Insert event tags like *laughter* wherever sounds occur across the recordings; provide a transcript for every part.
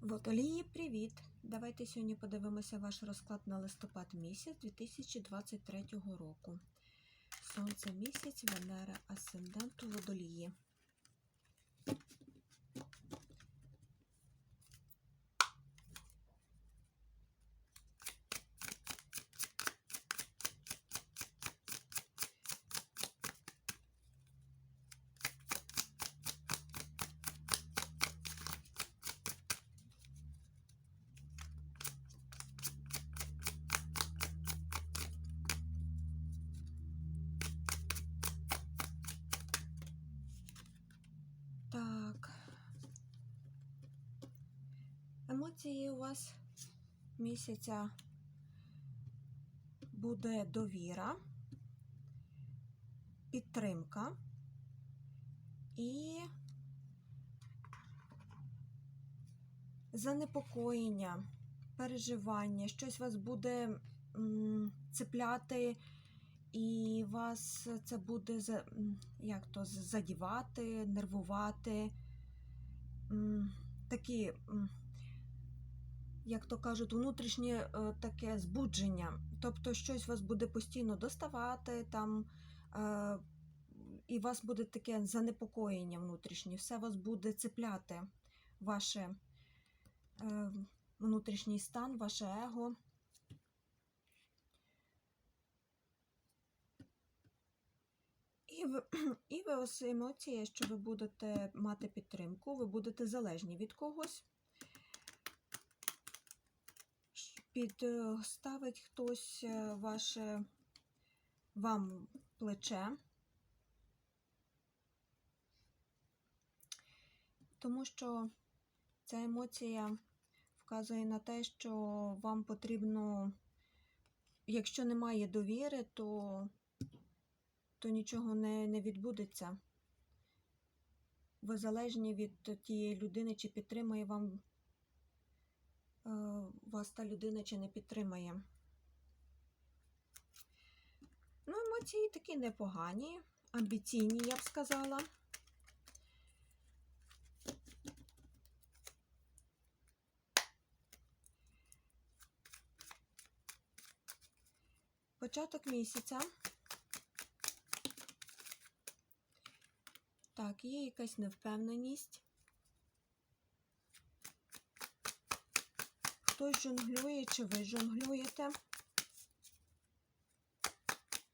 Водолії, привіт! Давайте сьогодні подивимося ваш розклад на листопад місяць 2023 року. Сонце місяць, Венера, Асцендент у Водолії. Так. Емоції у вас місяця буде довіра, підтримка і занепокоєння, переживання, щось вас буде цепляти, і вас це буде як то, задівати, нервувати. Такі, як то кажуть, внутрішнє е, таке збудження. Тобто щось вас буде постійно доставати там. е, І у вас буде таке занепокоєння внутрішнє, все вас буде цепляти, ваше е, внутрішній стан, ваше его. І ви, і ви ось емоції, що ви будете мати підтримку, ви будете залежні від когось. Підставить хтось е, ваше вам плече. Тому що ця емоція вказує на те, що вам потрібно, якщо немає довіри, то то нічого не, не відбудеться. Ви залежні від тієї людини, чи підтримає вам е, вас та людина, чи не підтримає. Ну, емоції такі непогані, амбіційні, я б сказала. Початок місяця. Так, є якась невпевненість. Хтось жонглює, чи ви жонглюєте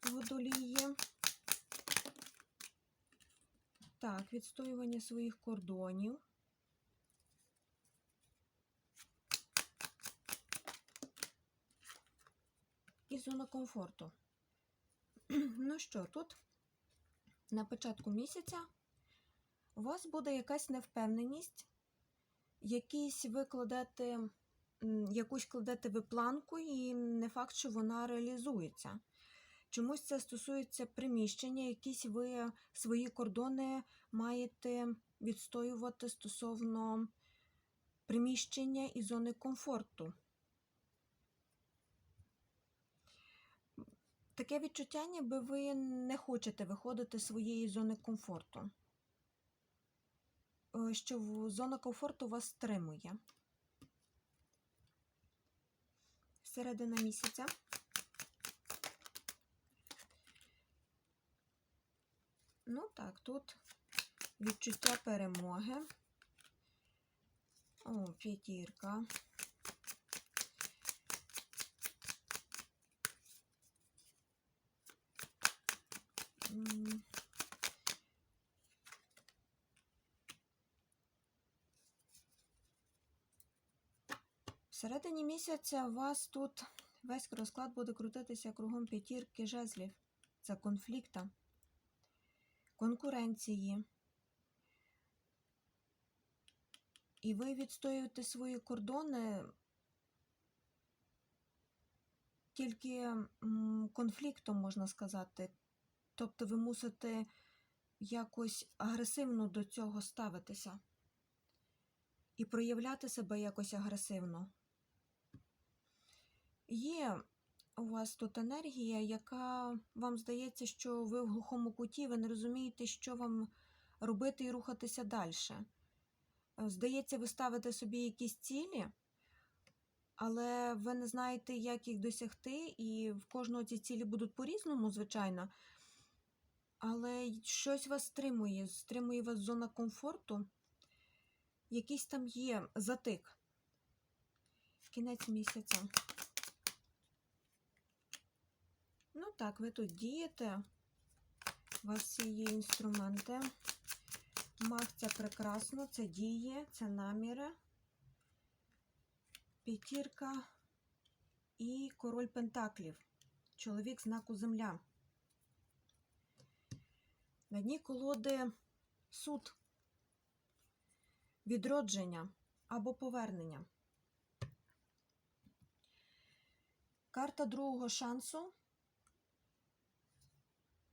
водолії. Так, відстоювання своїх кордонів. І зона комфорту. *clears throat* Ну що, тут на початку місяця у вас буде якась невпевненість, якісь ви кладете, м, якусь кладете ви планку, і не факт, що вона реалізується. Чомусь це стосується приміщення, якісь ви свої кордони маєте відстоювати стосовно приміщення і зони комфорту. Таке відчуття, ніби ви не хочете виходити з своєї зони комфорту. Е, Що зона комфорту вас стримує. Середина місяця. Ну так, тут відчуття перемоги. О, п'ятірка. М. Всередині місяця у вас тут весь розклад буде крутитися кругом п'ятірки жезлів. Це конфлікта, конкуренції. І ви відстоюєте свої кордони тільки конфліктом, можна сказати. Тобто ви мусите якось агресивно до цього ставитися і проявляти себе якось агресивно. Є у вас тут енергія, яка вам здається, що ви в глухому куті, ви не розумієте, що вам робити і рухатися далі. Е, Здається, ви ставите собі якісь цілі, але ви не знаєте, як їх досягти, і в кожного ці цілі будуть по-різному, звичайно. Але щось вас стримує, стримує вас зона комфорту. Якийсь там є затик. Кінець місяця. Ну так, ви тут дієте. У вас всі є інструменти. Маг це прекрасно, це діє, це наміри. П'ятірка і король Пентаклів. Чоловік знаку Земля. На дні колоди суд, відродження або повернення. Карта другого шансу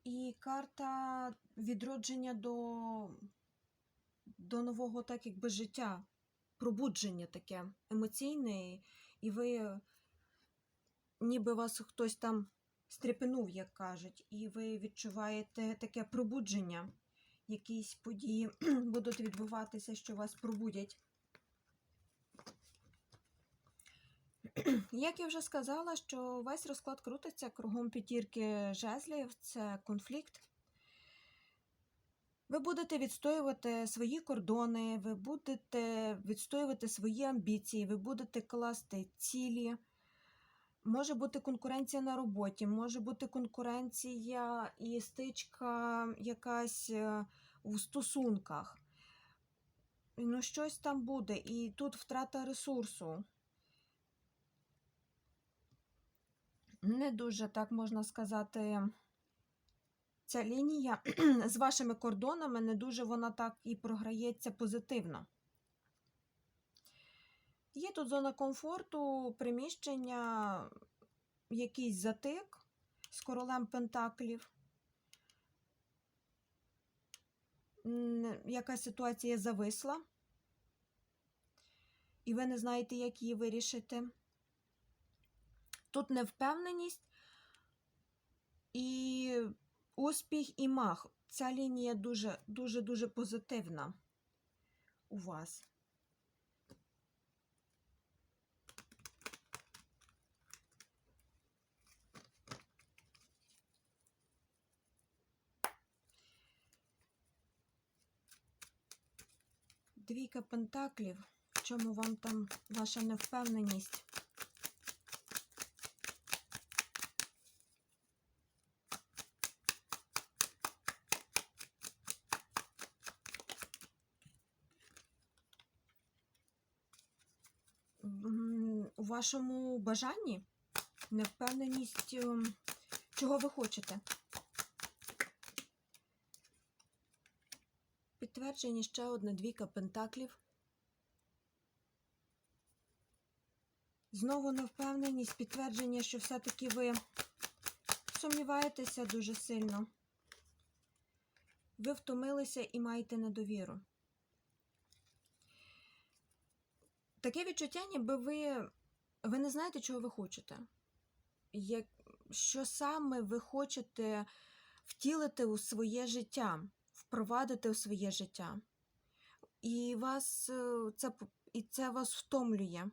і карта відродження до, до нового, так якби життя, пробудження таке емоційне, і ви, ніби вас хтось там стрепенув, як кажуть, і ви відчуваєте таке пробудження. Якісь події *clears throat* будуть відбуватися, що вас пробудять. Як я вже сказала, що весь розклад крутиться кругом п'ятірки жезлів, це конфлікт. Ви будете відстоювати свої кордони, ви будете відстоювати свої амбіції, ви будете класти цілі. Може бути конкуренція на роботі, може бути конкуренція і стичка якась е, у стосунках. Ну, щось там буде, і тут втрата ресурсу. Не дуже, так можна сказати, ця лінія *clears throat* з вашими кордонами не дуже вона так і програється позитивно. Є тут зона комфорту, приміщення, якийсь затик з королем Пентаклів. Якась ситуація зависла, і ви не знаєте, як її вирішити. Тут невпевненість і успіх і мах. Ця лінія дуже дуже дуже позитивна у вас. Двійка пентаклів. В чому вам там ваша невпевненість? М, У вашому бажанні невпевненість, ем, чого ви хочете. Підтвердження ще одна двійка пентаклів. Знову невпевненість, підтвердження, що все-таки ви сумніваєтеся дуже сильно. Ви втомилися і маєте недовіру. Таке відчуття, ніби ви, ви не знаєте, чого ви хочете. Як, що саме ви хочете втілити у своє життя, впровадити у своє життя. І вас е, це, і це вас втомлює.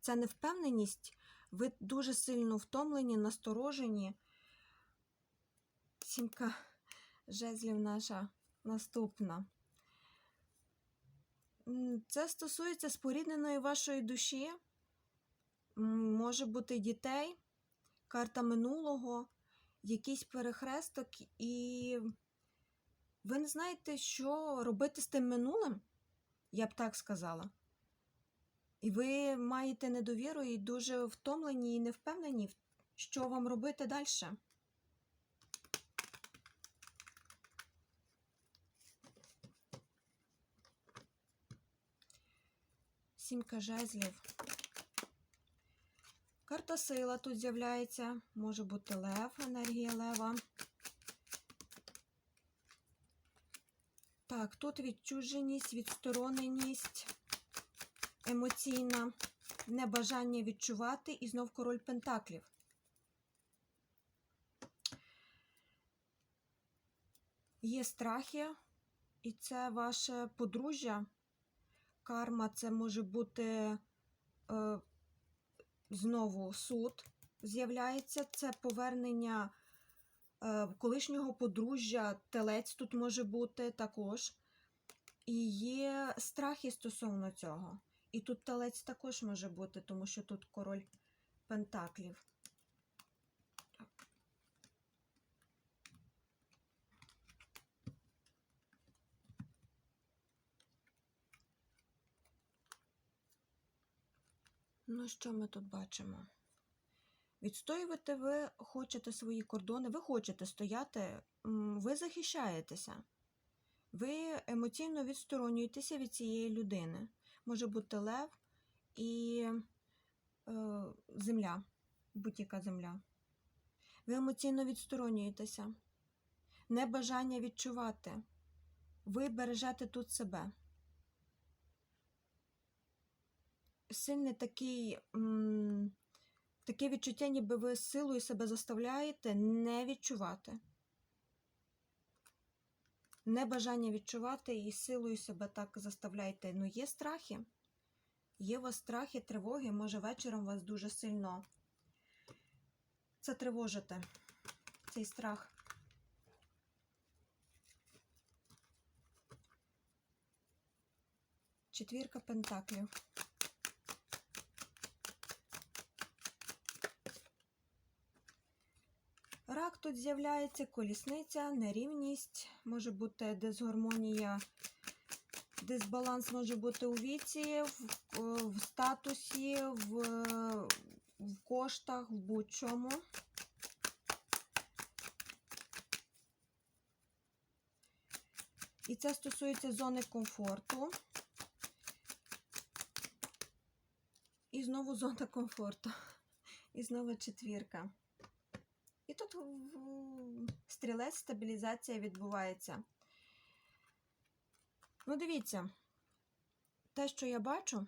Ця невпевненість, ви дуже сильно втомлені, насторожені. Сімка жезлів наша наступна. Це стосується спорідненої вашої душі, може бути дітей, карта минулого, якийсь перехресток, і ви не знаєте, що робити з тим минулим, я б так сказала. І ви маєте недовіру і дуже втомлені і не впевнені, що вам робити далі. Сімка жезлів. Карта сила тут з'являється. Може бути лев, енергія лева. Так, тут відчуженість, відстороненість, емоційна, небажання відчувати і знов король пентаклів. Є страхи, і це ваше подружжя, карма це може бути е, знову суд з'являється. Це повернення е, колишнього подружжя, телець тут може бути також. І є страхи стосовно цього. І тут телець також може бути, тому що тут король пентаклів. Ну, що ми тут бачимо? Відстоювати ви хочете свої кордони, ви хочете стояти, ви захищаєтеся. Ви емоційно відсторонюєтеся від цієї людини. Може бути лев і е, земля, будь-яка земля. Ви емоційно відсторонюєтеся. Небажання відчувати. Ви бережете тут себе. Сильний такий, таке відчуття, ніби ви силою себе заставляєте не відчувати. Небажання відчувати і силою себе так заставляєте. Ну, є страхи. Є у вас страхи, тривоги, може вечором вас дуже сильно це тривожите, цей страх. Четвірка пентаклів. Рак тут з'являється, колісниця, нерівність, може бути дисгармонія, дисбаланс може бути у віці, в, в статусі, в, в коштах, в будь-чому. І це стосується зони комфорту. І знову зона комфорту. І знову четвірка. І тут стрілець стабілізація відбувається. Ну, дивіться, те, що я бачу,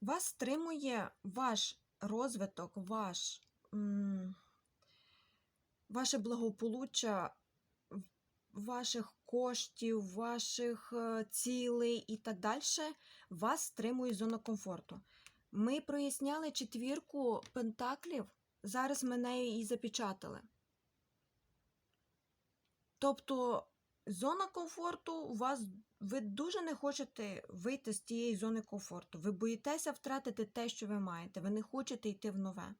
вас стримує ваш розвиток, ваш, ваше благополуччя, ваших коштів, ваших е, цілей і так далі, вас стримує зона комфорту. Ми проясняли четвірку пентаклів, зараз ми нею і запечатали. Тобто, зона комфорту у вас, ви дуже не хочете вийти з тієї зони комфорту. Ви боїтеся втратити те, що ви маєте. Ви не хочете йти в нове.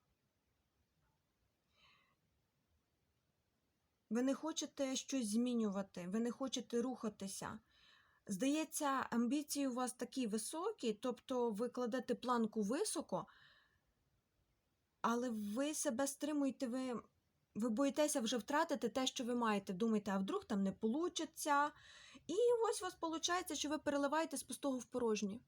Ви не хочете щось змінювати, ви не хочете рухатися. Здається, амбіції у вас такі високі, тобто ви кладете планку високо, але ви себе стримуєте, ви, ви боїтеся вже втратити те, що ви маєте. Думаєте, а вдруг там не получиться. І ось у вас виходить, що ви переливаєте з пустого в порожнє.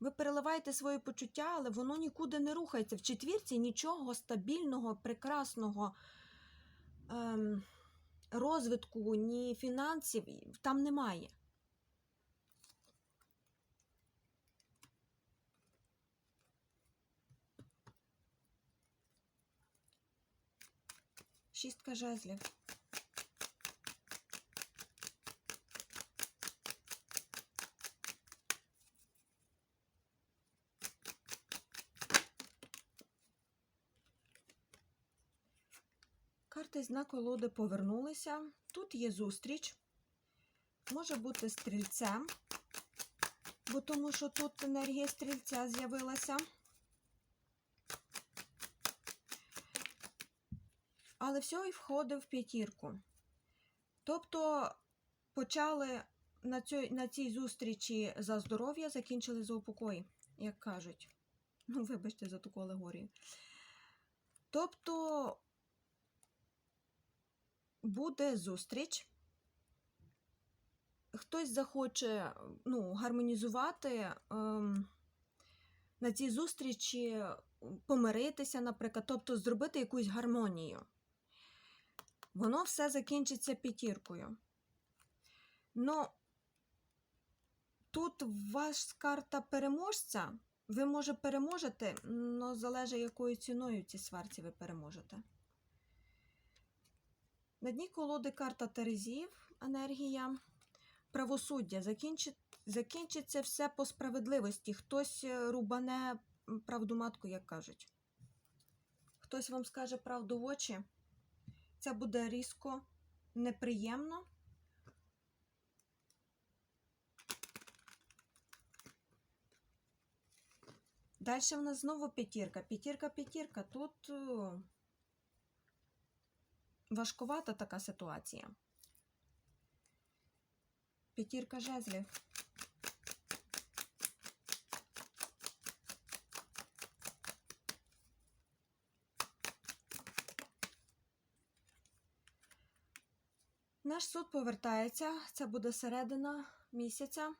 Ви переливаєте свої почуття, але воно нікуди не рухається. В четвірці нічого стабільного, прекрасного. Ем, розвитку, ні фінансів там немає. Шістка жезлів. Карти з колоди повернулися. Тут є зустріч. Може бути стрільцем, бо тому що тут енергія стрільця з'явилася. Але все і входив в п'ятірку. Тобто почали на, цій, на цій зустрічі за здоров'я, закінчили за упокой, як кажуть. Ну, вибачте за таку алегорію. Тобто буде зустріч. Хтось захоче ну, гармонізувати ем, на цій зустрічі, помиритися, наприклад, тобто зробити якусь гармонію. Воно все закінчиться п'ятіркою. Ну, тут вас карта переможця. Ви, може, переможете, але залежить, якою ціною в цій сварці ви переможете. На дні колоди карта Терезів, енергія. Правосуддя. Закінчить, закінчиться все по справедливості. Хтось е, рубане правду матку, як кажуть. Хтось вам скаже правду в очі. Це буде різко, неприємно. Далі в нас знову п'ятірка. П'ятірка, п'ятірка. Тут важкувата така ситуація. П'ятірка жезлів. Наш суд повертається. Це буде середина місяця.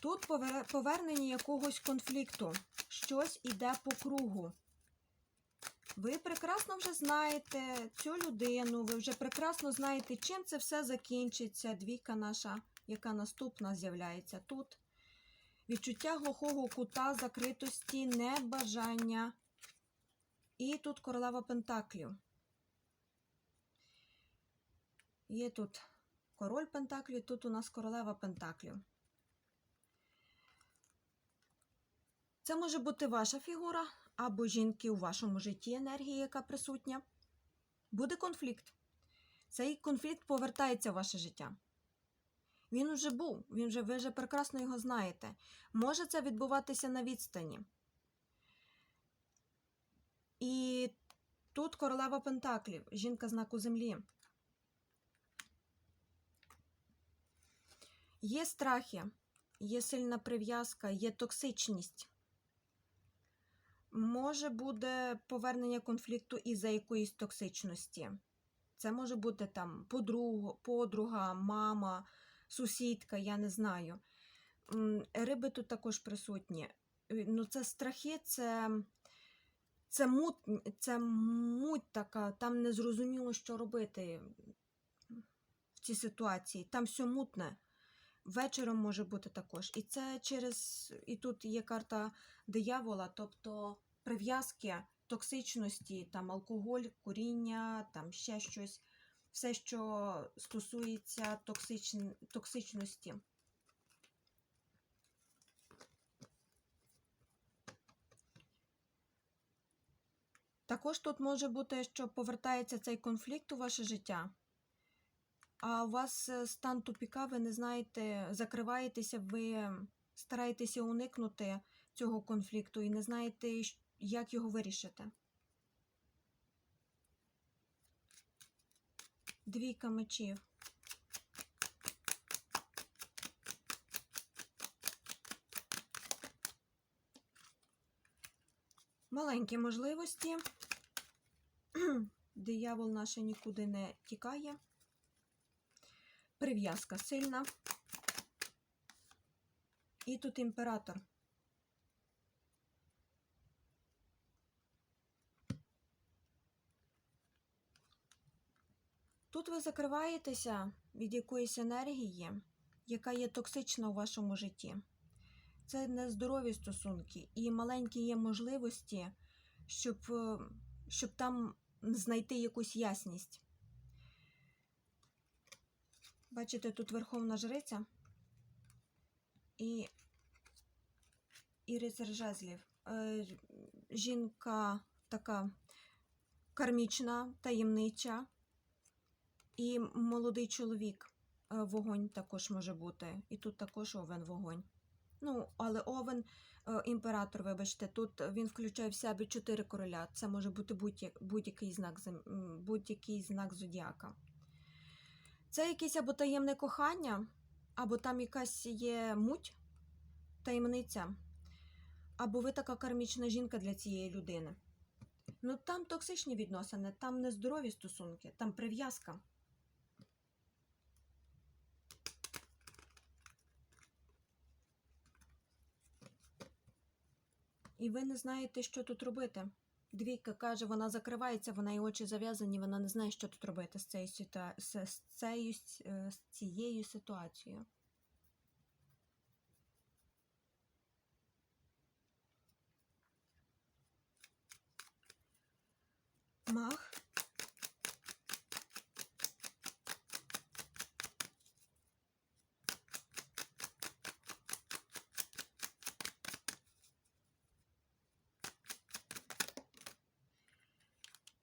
Тут повер- повернення якогось конфлікту. Щось іде по кругу. Ви прекрасно вже знаєте цю людину, ви вже прекрасно знаєте, чим це все закінчиться. Двійка наша, яка наступна з'являється тут. Відчуття глухого кута, закритості, небажання. І тут королева Пентаклів. Є тут король Пентаклів, тут у нас королева Пентаклів. Це може бути ваша фігура або жінки у вашому житті енергії, яка присутня. Буде конфлікт. Цей конфлікт повертається в ваше життя. Він уже був, він вже, ви вже прекрасно його знаєте. Може це відбуватися на відстані. І тут королева Пентаклів, жінка знаку землі. Є страхи, є сильна прив'язка, є токсичність. Може буде повернення конфлікту із-за якоїсь токсичності. Це може бути там подруга, подруга, мама, сусідка, я не знаю. Риби тут також присутні. Е, Ну, це страхи, це, це, мут, це муть така, там не зрозуміло, що робити в цій ситуації. Там все мутне. Вечором може бути також. І це через. І тут є карта диявола, тобто прив'язки, токсичності, там алкоголь, куріння, там ще щось. Все, що стосується токсич... токсичності. Також тут може бути, що повертається цей конфлікт у ваше життя, а у вас е, стан тупіка, ви не знаєте, закриваєтеся, ви стараєтеся уникнути цього конфлікту і не знаєте, як його вирішити. Двійка мечів. Маленькі можливості. *clears throat* Диявол наш нікуди не тікає. Прив'язка сильна. І тут імператор. Ви закриваєтеся від якоїсь енергії, яка є токсична у вашому житті. Це нездорові стосунки, і маленькі є можливості, щоб, е, щоб там знайти якусь ясність. Бачите, тут Верховна Жриця і, і рицар жезлів. Е, жінка така кармічна, таємнича, і молодий чоловік. Е, Вогонь також може бути. І тут також овен вогонь. Ну, але овен, е, імператор, вибачте, тут він включає в себе чотири короля. Це може бути будь-як- будь-який знак, будь-який знак зодіака. Це якесь або таємне кохання, або там якась є муть, таємниця, або ви така кармічна жінка для цієї людини. Ну там токсичні відносини, там нездорові стосунки, там прив'язка. І ви не знаєте, що тут робити. Двійка каже, вона закривається, вона і очі зав'язані, вона не знає, що тут робити з цією, з, цією, е, з цією ситуацією. Мах.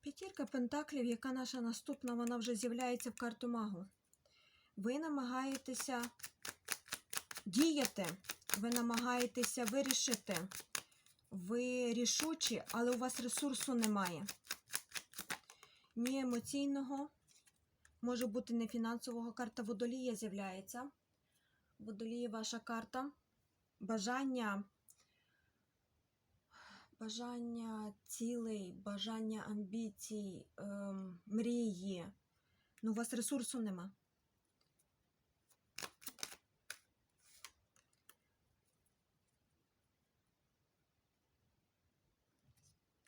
П'ятірка пентаклів, яка наша наступна, вона вже з'являється в карту магу. Ви намагаєтеся діяти, ви намагаєтеся вирішити. Ви рішучі, але у вас ресурсу немає. Ні емоційного, може бути не фінансового. Карта водолія з'являється. Водолії ваша карта. Бажання. Бажання цілей, бажання амбіцій, ем, мрії. Ну, у вас ресурсу нема.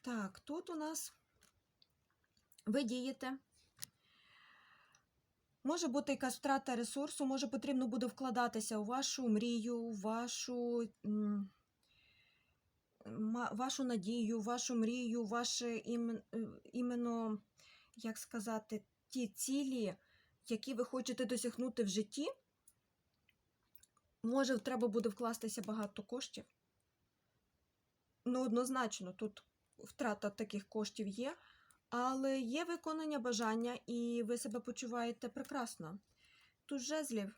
Так, тут у нас ви дієте. Може бути якась втрата ресурсу, може потрібно буде вкладатися у вашу мрію, у вашу, вашу надію, вашу мрію, ваше е, іменно, як сказати, ті цілі, які ви хочете досягнути в житті. Може, треба буде вкластися багато коштів. Ну, однозначно, тут втрата таких коштів є, але є виконання бажання, і ви себе почуваєте прекрасно. Тут жезлів.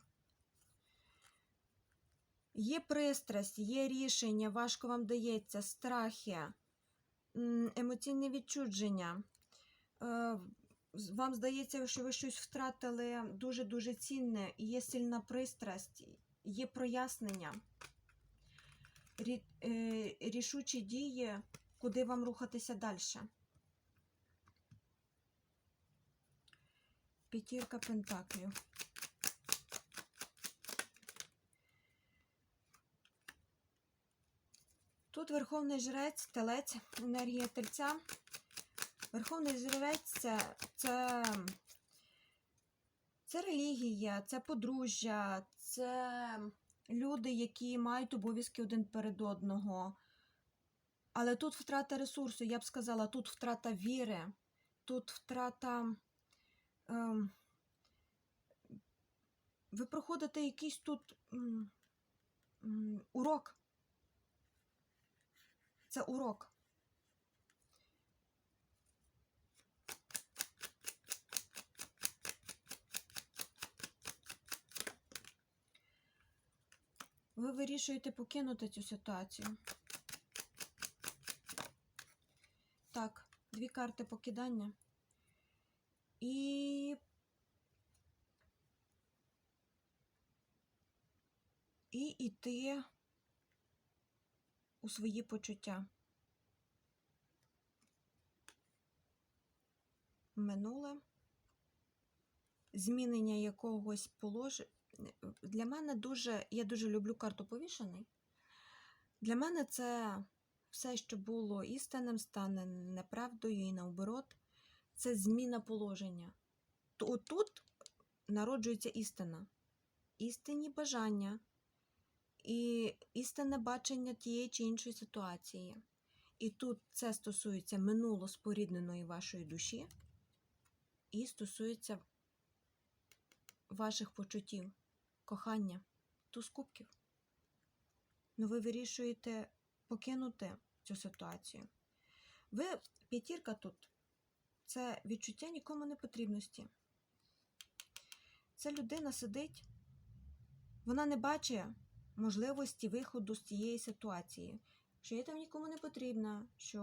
Є пристрасть, є рішення, важко вам дається, страхи, емоційне відчудження. Е, Вам здається, що ви щось втратили дуже-дуже цінне, є сильна пристрасть, є прояснення, е, рішучі дії, куди вам рухатися далі. П'ятірка пентаклів. Тут Верховний Жрець, телець, енергія тельця. Верховний Жрець це, це, це релігія, це подружжя, це люди, які мають обов'язки один перед одного. Але тут втрата ресурсу, я б сказала, тут втрата віри, тут втрата. Ем, ви проходите якийсь тут м, м, урок. Це урок. Ви вирішуєте покинути цю ситуацію. Так, дві карти покидання. І. І йти у свої почуття. Минуле. Змінення якогось положення. Для мене дуже. Я дуже люблю карту повішений. Для мене це все, що було істинним, стане неправдою і наоборот. Це зміна положення. То тут народжується істина, істинні бажання і істинне бачення тієї чи іншої ситуації. І тут це стосується минуло спорідненої вашої душі, і стосується ваших почуттів, кохання, туз кубків. Ну, ви вирішуєте покинути цю ситуацію. Ви п'ятірка тут це відчуття нікому не потрібності. Ця людина сидить, вона не бачить можливості виходу з цієї ситуації, що я там нікому не потрібна, що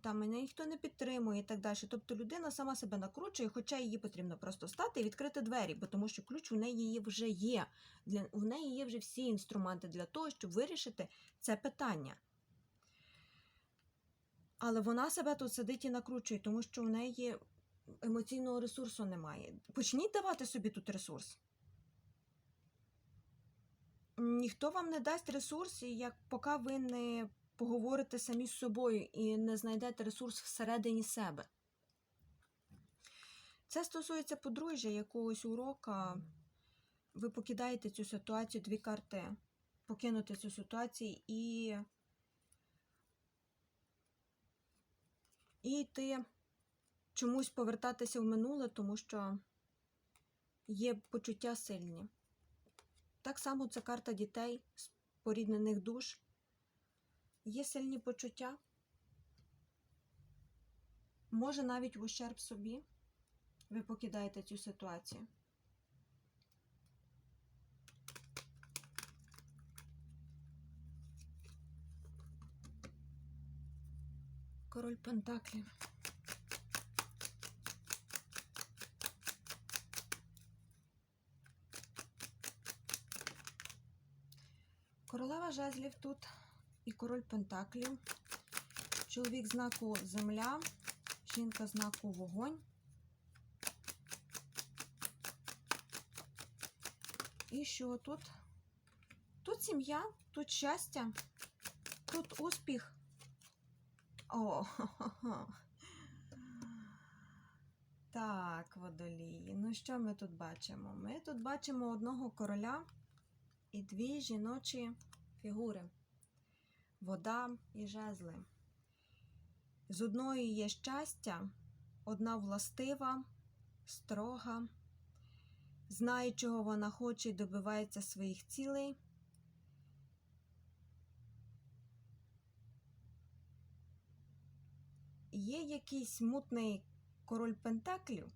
там мене ніхто не підтримує і так далі. Тобто людина сама себе накручує, хоча їй потрібно просто стати і відкрити двері, бо тому що ключ у неї вже є. Для, у неї є вже всі інструменти для того, щоб вирішити це питання. Але вона себе тут сидить і накручує, тому що в неї емоційного ресурсу немає. Почніть давати собі тут ресурс. Ніхто вам не дасть ресурс, як поки ви не поговорите самі з собою і не знайдете ресурс всередині себе. Це стосується подружжя, якогось урока. Ви покидаєте цю ситуацію, дві карти, покинути цю ситуацію і. І йти чомусь повертатися в минуле, тому що є почуття сильні. Так само це карта дітей, споріднених душ. Є сильні почуття. Може навіть в ущерб собі ви покидаєте цю ситуацію. Король Пентаклів. Королева жезлів тут і король Пентаклів. Чоловік знаку Земля, жінка знаку Вогонь. І що тут? Тут сім'я, тут щастя, тут успіх. О, хо-хо-хо. *laughs* Так, водолії. Ну, що ми тут бачимо? Ми тут бачимо одного короля і дві жіночі фігури. Вода і жезли. З одної є щастя, одна властива, строга, знає, чого вона хоче і добивається своїх цілей. Є якийсь мутний король Пентаклів,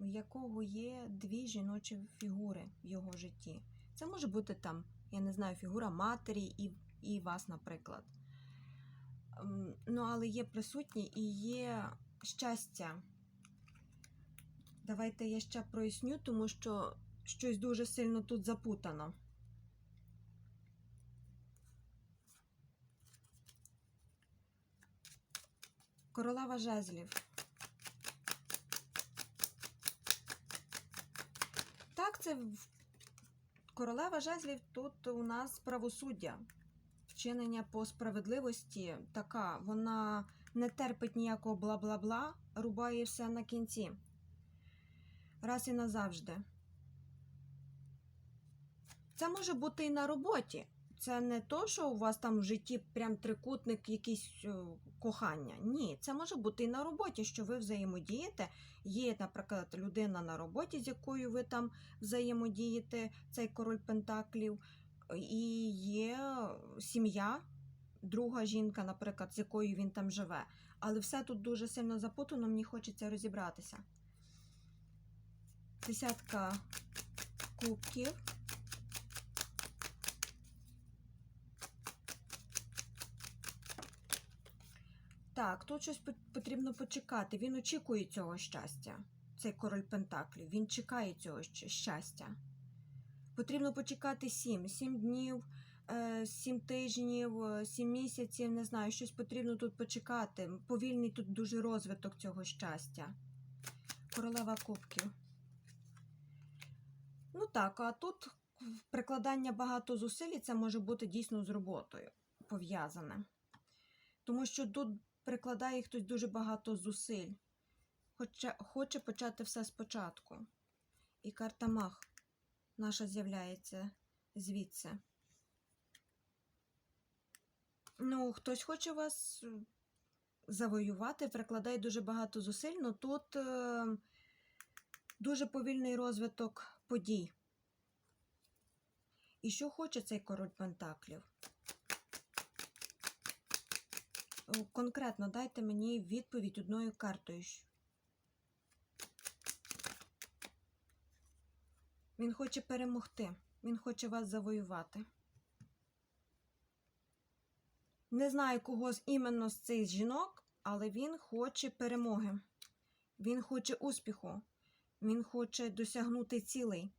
у якого є дві жіночі фігури в його житті. Це може бути там, я не знаю, фігура матері і, і вас, наприклад. Ем, Ну, але є присутні і є щастя. Давайте я ще проясню, тому що щось дуже сильно тут запутано. Королева жезлів. Це королева жезлів тут у нас правосуддя. Вчинення по справедливості така, вона не терпить ніякого бла-бла-бла, рубає все на кінці. Раз і назавжди. Це може бути і на роботі. Це не то, що у вас там в житті прям трикутник, якийсь е, кохання. Ні, це може бути і на роботі, що ви взаємодієте. Є, наприклад, людина на роботі, з якою ви там взаємодієте, цей король Пентаклів, і є сім'я, друга жінка, наприклад, з якою він там живе. Але все тут дуже сильно запутано, мені хочеться розібратися. Десятка кубків. Так, тут щось потрібно почекати. Він очікує цього щастя. Цей король Пентаклів. Він чекає цього щастя. Потрібно почекати сім. Сім днів, е, сім тижнів, е, сім місяців, не знаю, щось потрібно тут почекати. Повільний тут дуже розвиток цього щастя. Королева кубків. Ну так, а тут прикладання багато зусиль, це може бути дійсно з роботою пов'язане. Тому що тут прикладає хтось дуже багато зусиль. Хоче, хоче почати все спочатку. І карта Мах наша з'являється звідси. Ну, хтось хоче вас завоювати, прикладає дуже багато зусиль, але тут е, дуже повільний розвиток подій. І що хоче цей король Пентаклів? О, Конкретно дайте мені відповідь одною картою. Він хоче перемогти. Він хоче вас завоювати. Не знаю, кого іменно з цих жінок, але він хоче перемоги. Він хоче успіху. Він хоче досягнути цілей,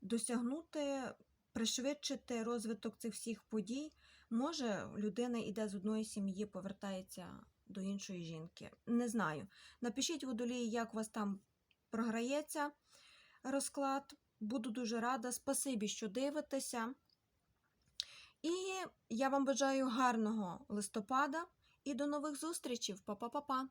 досягнути, пришвидшити розвиток цих всіх подій. Може, людина йде з одної сім'ї, повертається до іншої жінки. Не знаю. Напишіть водолії, як у вас там програється розклад. Буду дуже рада. Спасибі, що дивитеся. І я вам бажаю гарного листопада і до нових зустрічей. Па-па-па-па!